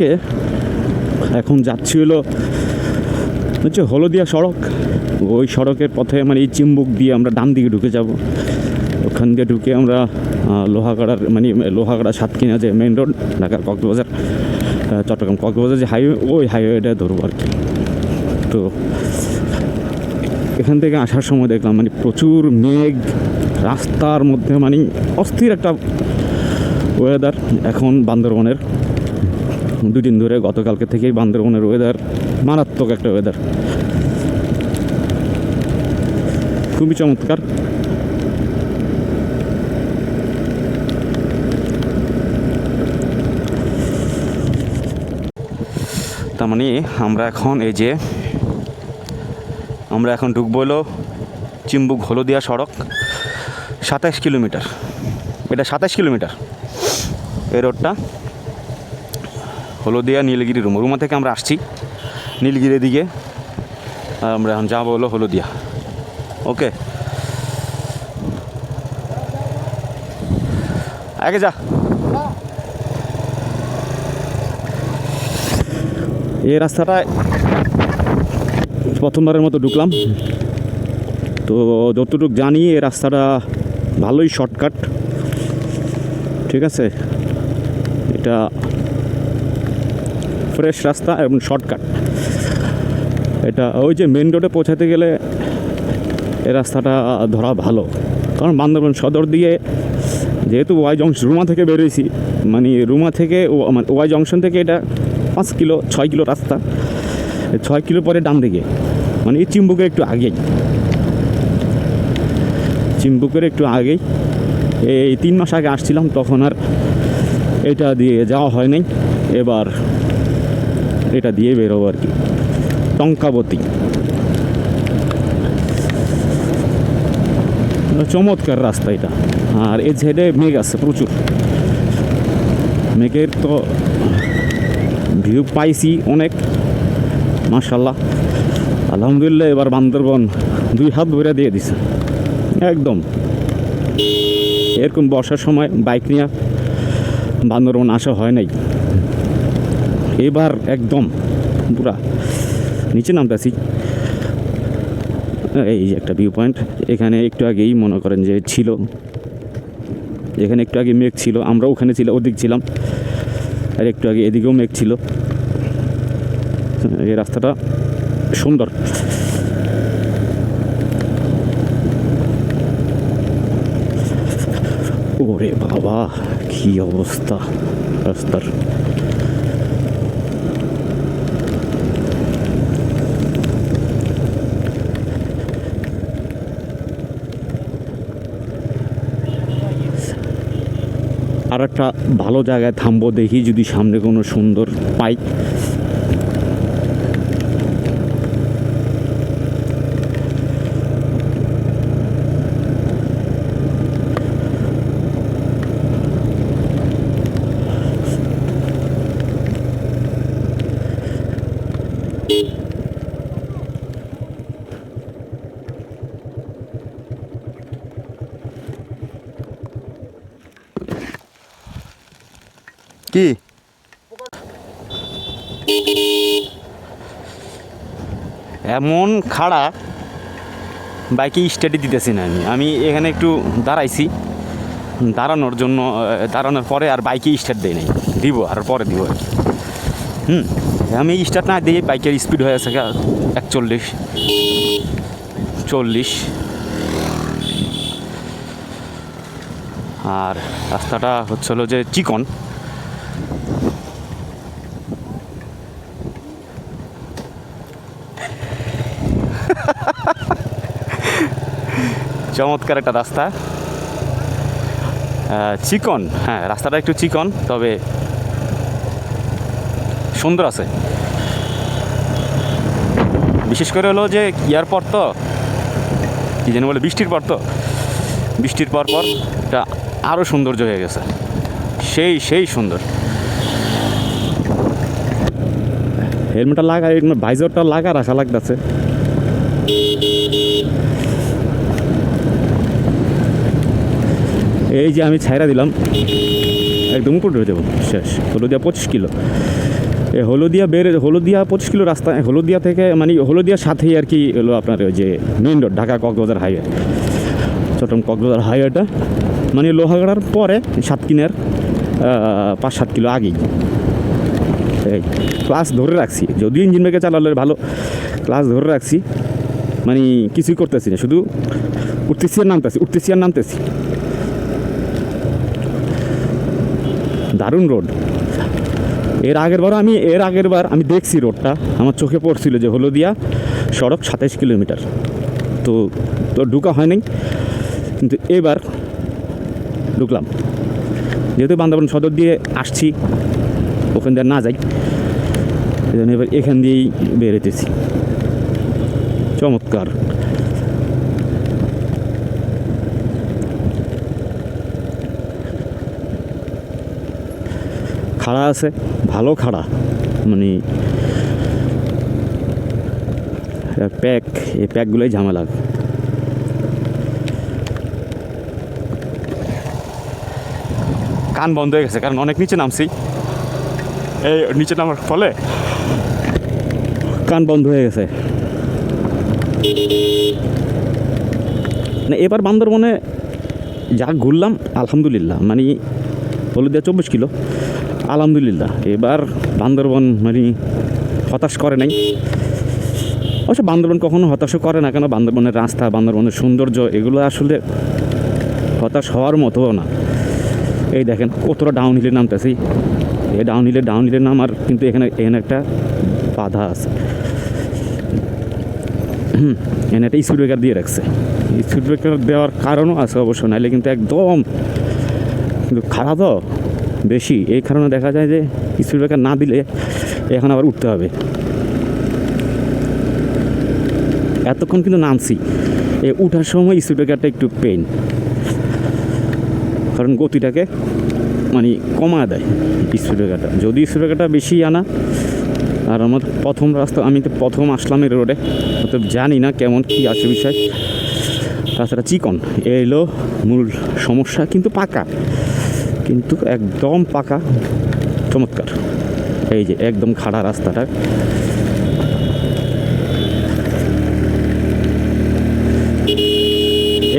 কে? এখন যাচ্ছি হলো হচ্ছে হলদিয়া সড়ক। ওই সড়কের পথে মানে এই চিম্বুক দিয়ে আমরা ডান দিকে ঢুকে যাব। ওখান দিয়ে ঢুকে আমরা লোহাগাড়ার মানে লোহাগাড়া সাতকিনা যে মেন রোড ঢাকার কক্সবাজার চট্টগ্রাম কক্সবাজার যে হাইওয়ে ওই হাইওয়েটা ধরবো আর কি। তো এখান থেকে আসার সময় দেখলাম মানে প্রচুর মেঘ, রাস্তার মধ্যে মানে অস্থির একটা ওয়েদার এখন বান্দরবনের। দুদিন ধরে গতকালকে থেকেই বান্দরবনের ওয়েদার মারাত্মক একটা ওয়েদার খুবই চমৎকার। তার মানে আমরা এখন এই যে, আমরা এখন ঢুকবো হলো চিম্বুক হলদিয়া সড়ক, সাতাশ কিলোমিটার। এটা সাতাশ কিলোমিটার। এই রোডটা হলদিয়া নীলগিরি রুমা রুমা থেকে আমরা আসছি। নীলগিরির দিকে। আর আমরা এখন যাব হলো হলদিয়া। ওকে আগে যা। এই রাস্তাটায় প্রথমবারের মতো ঢুকলাম। তো যতটুকু জানি এই রাস্তাটা ভালোই শর্টকাট ঠিক আছে? এটা ফ্রেশ রাস্তা এবং শর্টকাট। এটা ওই যে মেন রোডে পৌঁছাতে গেলে এ রাস্তাটা ধরা ভালো। কারণ বান্দরবান সদর দিয়ে যেহেতু ওয়াই জংশন রুমা থেকে বেরিয়েছি মানে রুমা থেকে মানে ওয়াই জংশন থেকে এটা পাঁচ কিলো, ছয় কিলো রাস্তা। ছয় কিলো পরে ডান দিকে। মানে এই চিম্বুকের একটু আগেই। চিম্বুকের একটু আগেই। এই তিন মাস আগে আসছিলাম, তখন আর এটা দিয়ে যাওয়া হয় নাই এবার এটা দিয়ে বেরোবো আর কি। টঙ্কাবতী। চমৎকার রাস্তা এটা। আর এই সাইডে মেঘ আছে প্রচুর। মেঘের তো ভিউ পাইছি অনেক মাশাল্লাহ আলহামদুলিল্লাহ, এবার বান্দরবন দুই হাত ভরে দিয়ে দিছে। একদম। এরকম বর্ষার সময় বাইক নিয়ে বান্দরবন আসা হয় নাই। এবার একদম পুরা নিচে নামতেছি। এই একটা ভিউ পয়েন্ট এখানে একটু আগেই মনে করেন যে ছিল। এখানে একটু আগে মেঘ ছিল আমরা ওখানে ছিল, ওদিক ছিলাম। আর একটু আগে এদিকেও মেঘ ছিল। এই রাস্তাটা সুন্দর। ওরে বাবা, কি অবস্থা রাস্তার। একটা ভালো জায়গায় থামবো দেখি যদি সামনে কোনো সুন্দর পাই। কি? এমন খাড়া বাইকে স্টাডি দিতেছি না আমি। আমি এখানে একটু দাঁড়াইছি। দাঁড়ানোর জন্য দাঁড়ানোর পরে আর বাইকে স্টার্ট দেয় নাই। দিব আর পরে দিব আর হুম, আমি স্টার্ট না দিয়ে বাইকের স্পিড হয়ে আছে একচল্লিশ, চল্লিশ। আর রাস্তাটা হচ্ছে হলো যে চিকন। চমৎকার একটা রাস্তা। চিকন হ্যাঁ রাস্তাটা একটু চিকন, তবে সুন্দর আছে। বিশেষ করে হলো যে ইয়ার পর তো, কী যেন বলে, বৃষ্টির পর তো, বৃষ্টির পর পর এটা আরও সৌন্দর্য হয়ে গেছে। সেই সেই সুন্দর। হেলমেটটা লাগা ভাইজরটা লাগার আশা লাগতেছে। এই যে আমি ছাইরা দিলাম, একদম উপরে দেবো শেষ। হলো দিয়া পঁচিশ কিলো। এই হলদিয়া বের হলদিয়া পঁচিশ কিলো রাস্তা হলদিয়া থেকে মানে হলদিয়ার সাথেই আর কি হলো আপনার ওই যে main road, Dhaka Cox's Bazar highway. Chattogram Cox's Bazar হাইওয়েটা মানে লোহাগড়ার পরে সাতকিনের পাঁচ সাত কিলো আগেই। এই ক্লাস ধরে রাখছি, যদিও ইঞ্জিন ব্রেকে চালালে ভালো, ক্লাস ধরে রাখছি। মানে কিছুই করতেছি না, শুধু উঠতেছি আর নামতেছি, উঠতেছি আর নামতেছি। দারুণ রোড। এর আগের বার আমি, এর আগের বার আমি দেখছি রোডটা। আমার চোখে পড়ছিল যে হলদিয়া সড়ক সাতাইশ কিলোমিটার। তো তো ঢুকা হয় নাই কিন্তু এবার ঢুকলাম। যেহেতু বান্দরবান সদর দিয়ে আসছি, ওখান দিয়ে না যাই এবার এখান দিয়েই বেরোতেছি চমৎকার। খাড়া আছে ভালো খাড়া। মানে প্যাক এই প্যাকগুলোই ঝামেলা। কান বন্ধ হয়ে গেছে কারণ অনেক নিচে নামছি। এই নিচে নামার ফলে? কান বন্ধ হয়ে গেছে। না এবার বান্দরবনে যা ঘুরলাম আলহামদুলিল্লাহ। মানে হলুদিয়া চব্বিশ কিলো। আলহামদুলিল্লাহ। এবার বান্দরবন মানে হতাশ করে নাই। অবশ্য বান্দরবন কখনো হতাশও করে না কেন বান্দরবনের রাস্তা, বান্দরবনের সৌন্দর্য, এগুলো আসলে হতাশ হওয়ার মতো না। এই দেখেন, কতটা ডাউন হিলে নামতেছি। এই ডাউন হিলের ডাউন হিলে নামার কিন্তু এখানে এখানে একটা বাধা আছে। এখানে একটা স্পিড ব্রেকার দিয়ে রাখছে। স্পিড ব্রেকার দেওয়ার কারণও আছে অবশ্য নাহলে কিন্তু একদম কিন্তু খারাপ বেশি। এই কারণে দেখা যায় যে স্পিড ব্রেকার না দিলে এখন আবার উঠতে হবে। এতক্ষণ কিন্তু নামছি। এ উঠার সময় স্পিড ব্রেকারটা একটু পেইন। কারণ গতিটাকে মানে কমা দেয় স্পিড ব্রেকারটা যদি স্পিড ব্রেকারটা বেশি আনা, আর আমার প্রথম রাস্তা, আমি তো প্রথম আসলাম এই রোডে। তো জানি না কেমন কী আছে বিষয়। রাস্তাটা চিকন এই হলো মূল সমস্যা কিন্তু পাকা। কিন্তু একদম পাকা। চমৎকার। এই যে একদম খাড়া রাস্তাটা।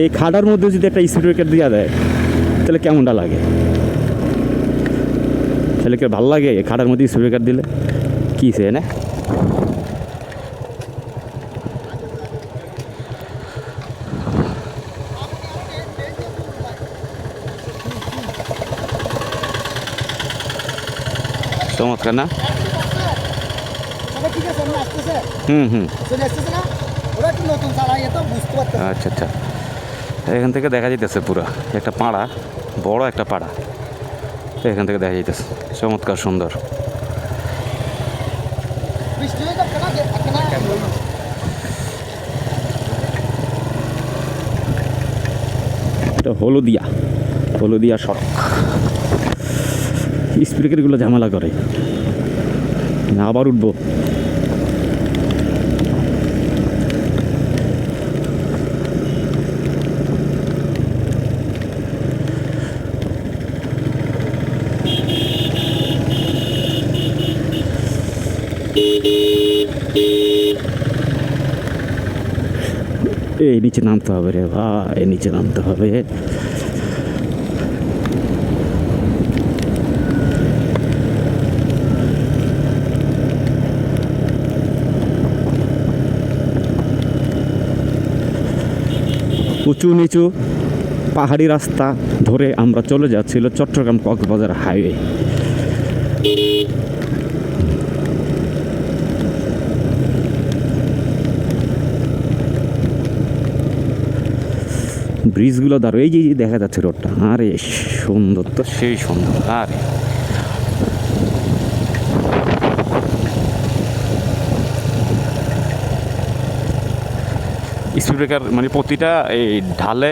এই খাড়ার মধ্যে যদি একটা স্পিড ব্রেকার দেওয়া দেয়, তাহলে কেমনটা লাগে? তাহলে কি ভালো লাগে খাড়ার মধ্যে স্পিড ব্রেকার দিলে? কী সে, না? চমৎকার না? আসতেছে। হুম হুম। আচ্ছা আচ্ছা। এখান থেকে দেখা যাইতেছে পুরো। একটা পাড়া বড় একটা পাড়া। এখান থেকে দেখা যাইতেছে। চমৎকার সুন্দর। এটা হলদিয়া। হলদিয়া সড়ক। স্পিকারগুলো ঝামেলা করে। আবার উঠবো। এই নিচে নামতে হবে রে ভাই নিচে নামতে হবে। উঁচু নিচু পাহাড়ি রাস্তা ধরে আমরা চলে যাচ্ছিল চট্টগ্রাম কক্সবাজার হাইওয়ে। ব্রিজগুলো দাঁড়ো এই যে দেখা যাচ্ছে রোডটা। আরে, সুন্দর তো, সেই সুন্দর। আরে। স্পিড ব্রেকার মানে প্রতিটা এই ঢালে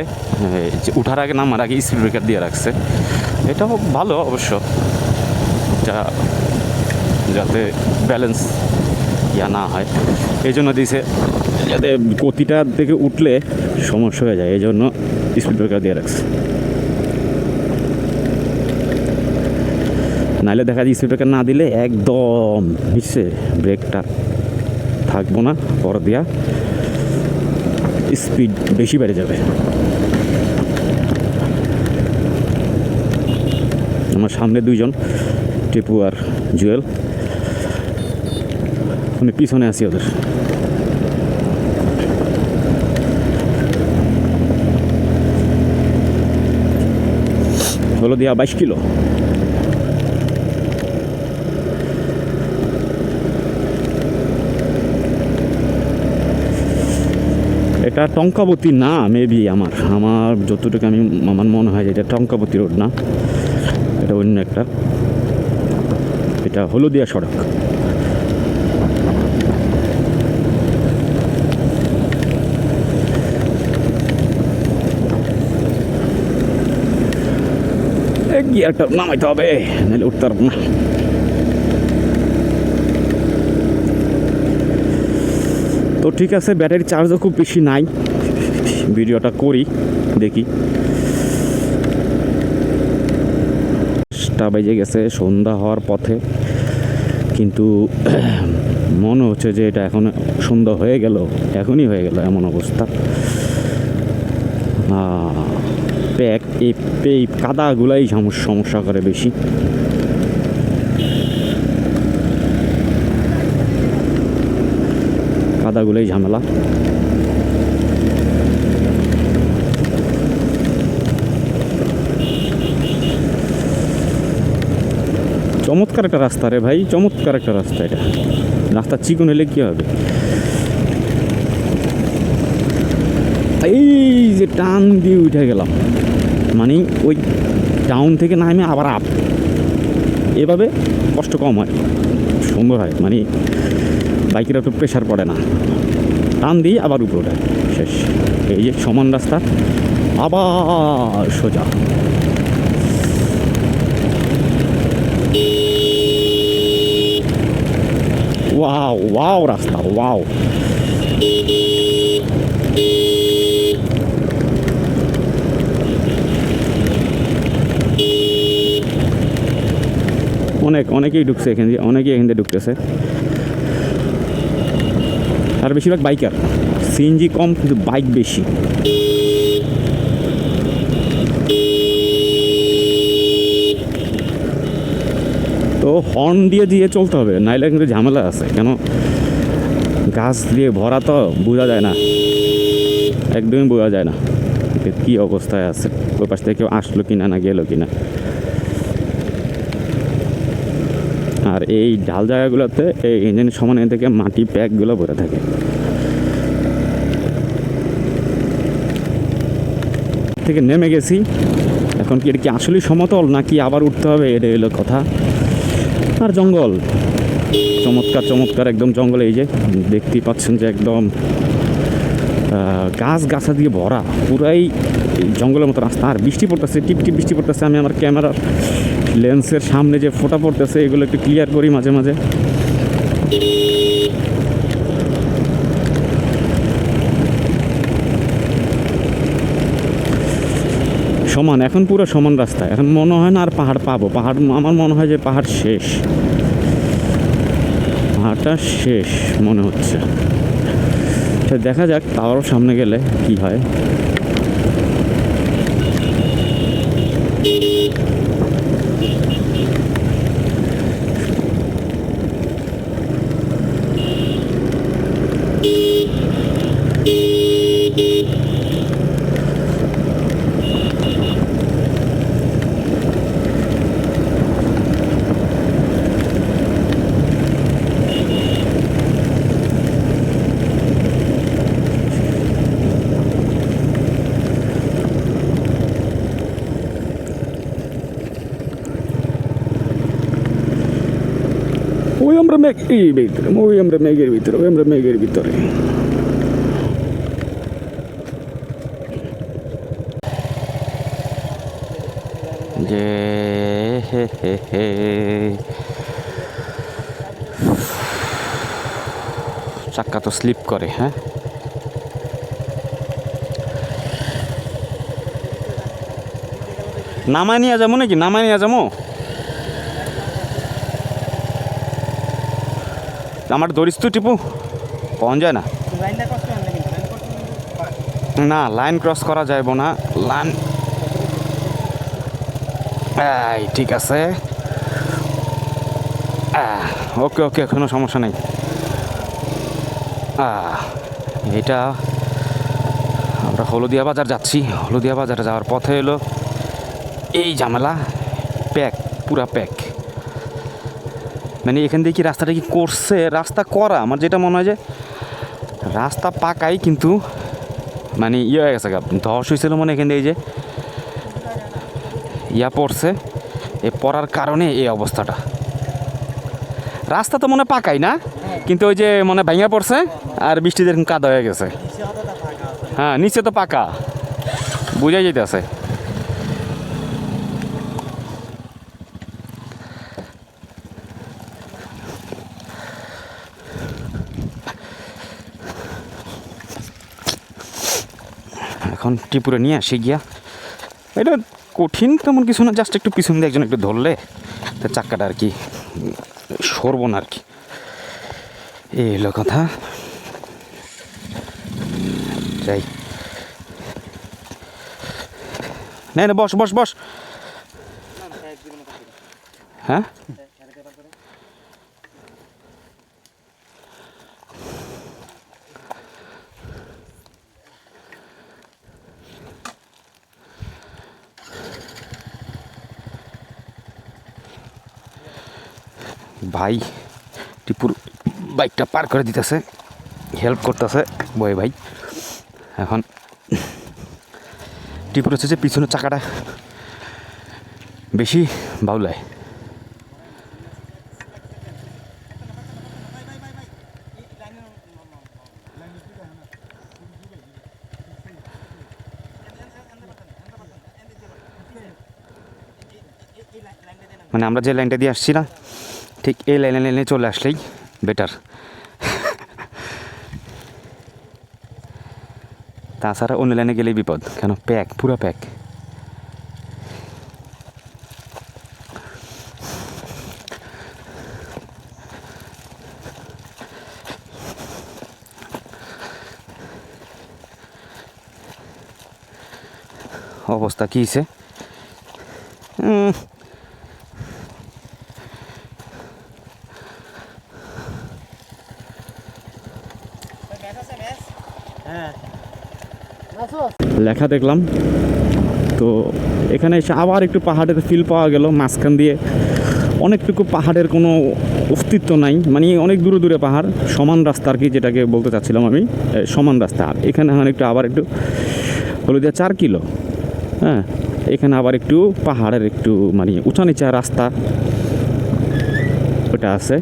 উঠার আগে নামার আগে স্পিড ব্রেকার দিয়ে রাখছে। এটাও ভালো অবশ্য। যা, যাতে ব্যালেন্স ইয়া না হয়। এই জন্য দিয়েছে যাতে প্রতিটা থেকে উঠলে সমস্যা হয়ে যায়। এই জন্য স্পিড ব্রেকার দিয়ে রাখছে। নাহলে দেখা যায় স্পিড ব্রেকার না দিলে একদম মিশছে ব্রেকটা থাকব না পর দিয়া স্পিড বেশি বেড়ে যাবে। আমার সামনে দুইজন, টিপু আর জুয়েল। আমি পিছনে আছি ওদের। হলো দিয়া বাইশ কিলো। এটা টঙ্কাবতী না মেবি আমার আমার যতটুকু আমি, আমার মনে হয় এটা টঙ্কাবতী রোড না। এটা অন্য একটা। এটা হলদিয়া সড়ক। এ গিয়ারটা নামাইতে হবে, নাহলে উঠতে পারব না। তো ঠিক আছে ব্যাটারি চার্জও খুব বেশি নাই। ভিডিওটা করি, দেখি। টা বেজে গেছে, সন্ধ্যা হওয়ার পথে। কিন্তু মনে হচ্ছে যে এটা এখন সন্ধ্যা হয়ে গেল, এখনই হয়ে গেল এমন অবস্থা। প্যাক, এই কাদাগুলাই সমস্যা করে বেশি। কাদাগুলোই ঝামেলা। চমৎকার একটা রাস্তা রে ভাই, চমৎকার একটা রাস্তা এটা। রাস্তা চিকন হলে কী হবে? এই যে টান দিয়ে উঠে গেলাম। মানে ওই টাউন থেকে নামে আবার আপ এভাবে কষ্ট কম হয়। সুন্দর হয়। মানে বাইকের একটু প্রেশার পড়ে না। টান দিয়ে আবার উপরে ওঠে শেষ। এই যে সমান রাস্তা, আবার সোজা। ওয়াও ওয়াও রাস্তা, ওয়াও। অনেক, অনেকেই ঢুকছে এখান দিয়ে, অনেকেই এখান দিয়ে ঢুকতেছে। আর বেশিরভাগ বাইকার। সিএনজি কম, কিন্তু বাইক বেশি। তো হর্ন দিয়ে দিয়ে চলতে হবে, নাইলে কিন্তু ঝামেলা আছে। কেন? গাছ দিয়ে ভরা তো, বোঝা যায় না। একদমই বোঝা যায় না। কী অবস্থায় আছে ওই পাশ থেকে কেউ আসলো কিনা না, গেলো কিনা। আর এই ঢাল জায়গাগুলোতে এই ইঞ্জিন সমান থেকে মাটি প্যাকগুলো ভরে থাকে। থেকে নেমে গেছি। এখন কি এটা কি আসলেই সমতল নাকি আবার উঠতে হবে? এটা হলো কথা। আর জঙ্গল। চমৎকার চমৎকার, একদম জঙ্গল এই যে। দেখতেই পাচ্ছেন যে একদম গাছ গাছা দিয়ে ভরা। পুরাই জঙ্গলের মতো রাস্তা। আর বৃষ্টি পড়তেছে টিপ টিপ বৃষ্টি পড়তেছে। আমি আমার ক্যামেরার লেন্সের সামনে যে ফোটা পড়তেছে, এগুলো একটু ক্লিয়ার করি মাঝে মাঝে। সমান, এখন পুরো সমান রাস্তা। এখন মনে হয় না আর পাহাড় পাবো। পাহাড়, আমার মনে হয় যে পাহাড় শেষ। পাহাড়টা শেষ মনে হচ্ছে। তো দেখা যাক তারও সামনে গেলে কি হয় ওই আমরা মেঘ এই ভিতরে, ওই আমরা মেঘের ভিতরে, ওই আমরা মেঘের ভিতরে। যে হে হে হে। চাক্কা তো স্লিপ করে হ্যাঁ? নামায় নিয়ে যাব নাকি? নামায় নিয়ে যাব? আমার দরিস তো টিপু পাওয়া যায় না? না লাইন ক্রস করা যাইব না লাইন ঠিক আছে। ওকে ওকে কোনো সমস্যা নেই। এটা আমরা হলদিয়া বাজার যাচ্ছি। হলদিয়া বাজারে যাওয়ার পথে এলো এই ঝামেলা প্যাক পুরা প্যাক মানে এখান থেকে কি রাস্তাটা কি করছে? রাস্তা করা। আমার যেটা মনে হয় যে রাস্তা পাকাই কিন্তু মানে ইয়ে হয়ে গেছে ধস হয়েছিল মনে এখান এই যে ইয়া পড়ছে। এ পড়ার কারণে এই অবস্থাটা। রাস্তা তো মনে পাকাই না? কিন্তু ওই যে মনে ভাঙা পড়ছে আর বৃষ্টিতে কাদা হয়ে গেছে। হ্যাঁ নিচে তো পাকা। বুঝাই যেতেছে এখন ত্রিপুরা নিয়ে আসি গিয়া। এটা কঠিন তেমন কিছু না জাস্ট একটু পিছন দিয়ে একজন একটু ধরলে, তো চাক্কাটা আর কি, সরব না আর কি। এই হলো কথা। যাই। না, বস বস বস। হ্যাঁ? ভাই টিপুর বাইকটা পার করে দিতেছে, হেল্প করতেছে, বয় ভাই। এখন টিপুর হচ্ছে যে পিছনের চাকাটা বেশি বাউলায়। মানে আমরা যে লাইনটা দিয়ে আসছি না ঠিক এই লাইনে লাইনে চলে আসলেই বেটার তাছাড়া অন্য লাইনে গেলেই বিপদ, কেন? প্যাক পুরো প্যাক অবস্থা কী হয়েছে লেখা দেখলাম। তো এখানে এসে আবার একটু পাহাড়ের ফিল পাওয়া গেল। মাঝখান দিয়ে অনেকটুকু পাহাড়ের কোনো অস্তিত্ব নাই। মানে অনেক দূরে দূরে পাহাড়, সমান রাস্তা আর কি যেটাকে বলতে চাচ্ছিলাম আমি। সমান রাস্তা। আর এখানে একটু আবার একটু হলুদিয়া চার কিলো। হ্যাঁ এখানে আবার একটু পাহাড়ের একটু মানে উঁচা নিচা রাস্তা। ওটা আছে।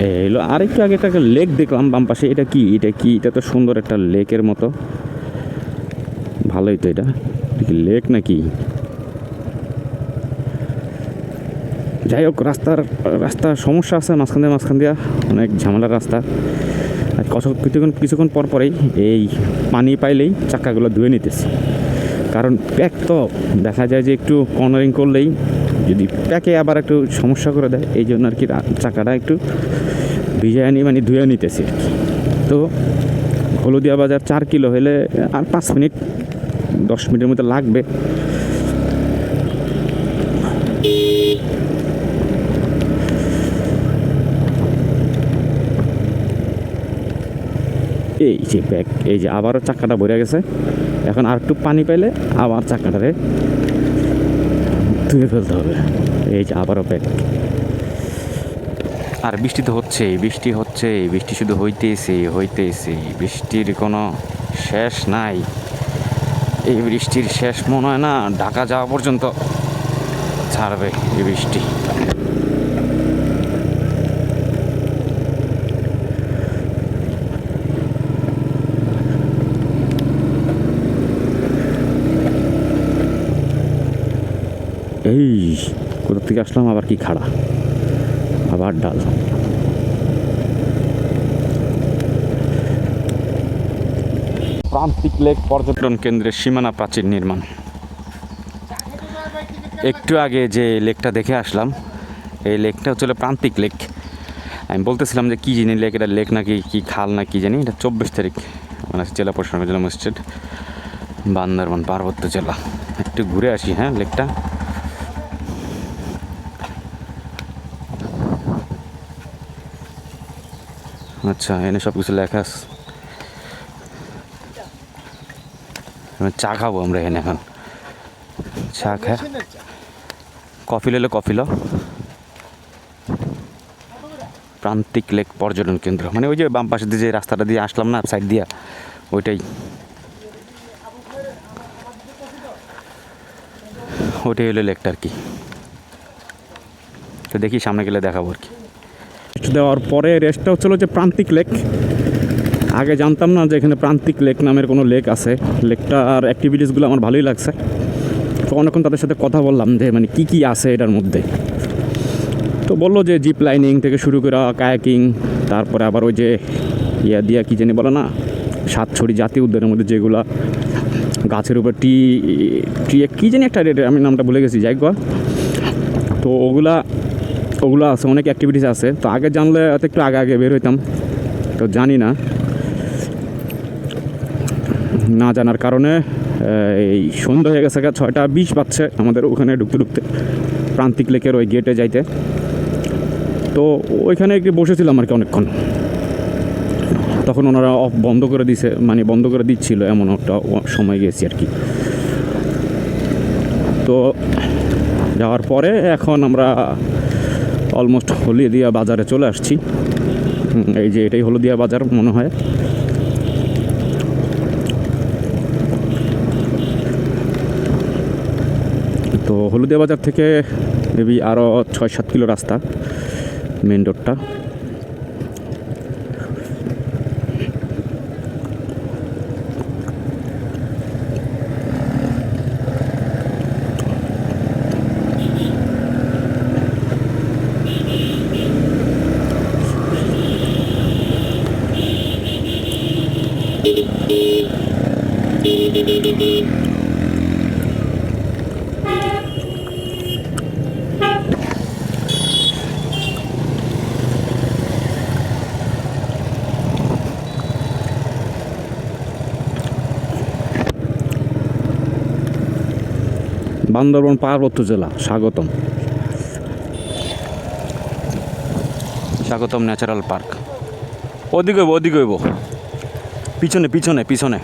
এলো আর একটু আগে একটা লেক দেখলাম, বাম পাশে। এটা কি? এটা কি? এটা তো সুন্দর একটা লেকের মতো। ভালোই তো এটা। লেক নাকি? যাই হোক, রাস্তার রাস্তার সমস্যা আছে মাঝখান দিয়ে, মাঝখান দিয়া। অনেক ঝামেলার রাস্তা। আর কিছুক্ষণ কিছুক্ষণ পর পরেই এই পানি পাইলেই চাকাগুলো ধুয়ে নিতেছে। কারণ প্যাক তো দেখা যায় যে একটু কর্নারিং করলেই যদি প্যাকে আবার একটু সমস্যা করে দেয়, এই জন্য আর কি চাকাটা একটু ভিজায় মানে ধুয়ে নিতেছি। তো হলদিয়া বাজার চার কিলো হলে, আর পাঁচ মিনিট, দশ মিনিটের মধ্যে লাগবে। এই যে ব্যাগ, এই যে আবারও চাকাটা ভরে গেছে। এখন আর একটু পানি পাইলে আবার চাকাটারে ধুয়ে ফেলতে হবে। এই যে আবারও ব্যাগ। আর বৃষ্টি তো হচ্ছেই, বৃষ্টি হচ্ছে বৃষ্টি শুধু হইতেছে হইতেছে বৃষ্টির কোনো শেষ নাই। এই বৃষ্টির শেষ মনে হয় না, ঢাকা যাওয়া পর্যন্ত ছাড়বে এই বৃষ্টি। এই, কোথা থেকে আসলাম? আবার কি খাড়া? আবার ডাল প্রান্তিক লেক পর্যটন কেন্দ্রের সীমানা প্রাচীর নির্মাণ। একটু আগে যে লেকটা দেখে আসলাম, এই লেকটা হচ্ছে প্রান্তিক লেক। আমি বলতেছিলাম যে কী জানি লেক, এটা লেক নাকি কি খাল না কি জানি, এটা চব্বিশ তারিখ মানে জেলা প্রশাসন জেলা মসজিদ, বান্দরবান, পার্বত্য জেলা। একটু ঘুরে আসি হ্যাঁ লেকটা? আচ্ছা এনে সব কিছু লেখা চা খাব আমরা এখানে এখন। চা খা। কফি লেলে কফি লো। প্রান্তিক লেক পর্যটন কেন্দ্র। মানে ওই যে বাম পাশে দিয়ে যে রাস্তাটা দিয়ে আসলাম না, সাইড দিয়া, ওইটাই। ওইটাই হলো লেকটা আর কি। তো দেখি সামনে গেলে দেখাবো আর কি। দেওয়ার পরে রেস্টটা হচ্ছিল যে প্রান্তিক লেক আগে জানতাম না যে এখানে প্রান্তিক লেক নামের কোনো লেক আছে। লেকটা আর অ্যাক্টিভিটিসগুলো আমার ভালোই লাগছে। তো অনেকক্ষণ তাদের সাথে কথা বললাম যে মানে কি কি আছে এটার মধ্যে? তো বলল যে জিপ লাইনিং থেকে শুরু করে কায়াকিং তারপরে আবার ওই যে ইয়া দিয়া কী জানি বলে না, সাতছড়ি জাতীয় উদ্যানের মধ্যে যেগুলা গাছের উপর টি টি, কী জানি একটা রেট আমি নামটা ভুলে গেছি, যাই গো তো ওগুলা ওগুলো আছে, অনেক অ্যাক্টিভিটিস আছে। তো আগে জানলে হয়তো একটু আগে আগে বের হইতাম। তো জানি না। না জানার কারণে এই সন্ধ্যা হয়ে গেছে ছয়টা বিশ বাজছে আমাদের ওখানে ঢুকতে ঢুকতে, প্রান্তিক লেকের ওই গেটে যাইতে। তো ওইখানে একটু বসেছিলাম আর কি অনেকক্ষণ। তখন ওনারা অফ বন্ধ করে দিছে মানে বন্ধ করে দিচ্ছিল, এমন একটা সময় গেছি আর কি। তো যাওয়ার পরে এখন আমরা অলমোস্ট হলদিয়া বাজারে চলে আসছি। এই যে এটাই হলদিয়া বাজার মনে হয়। তো হলদিয়া বাজার থেকে মেবি আরও ছয় সাত কিলো রাস্তা মেন রোডটা বান্দরবান, পার্বত্য জেলা। স্বাগতম। স্বাগতম ন্যাচারাল পার্ক। ওদিকে হইব ওদিকে হইব। পিছনে পিছনে পিছনে।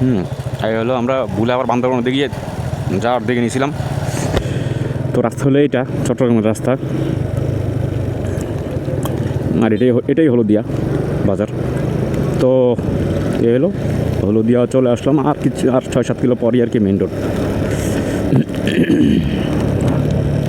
হুম, এই হলো আমরা ভুলে আবার বান্দরবনের দিকে যাওয়ার দিকে নিয়েছিলাম। তো রাস্তা হলে এটা চট্টগ্রামের রাস্তা। আর এটাই এটাই হলো দিয়া বাজার। তো এ হলো, হলুদিয়া চলে আসলাম। আর কিছু, আর ছয় সাত কিলো পরই আর কি মেন রোড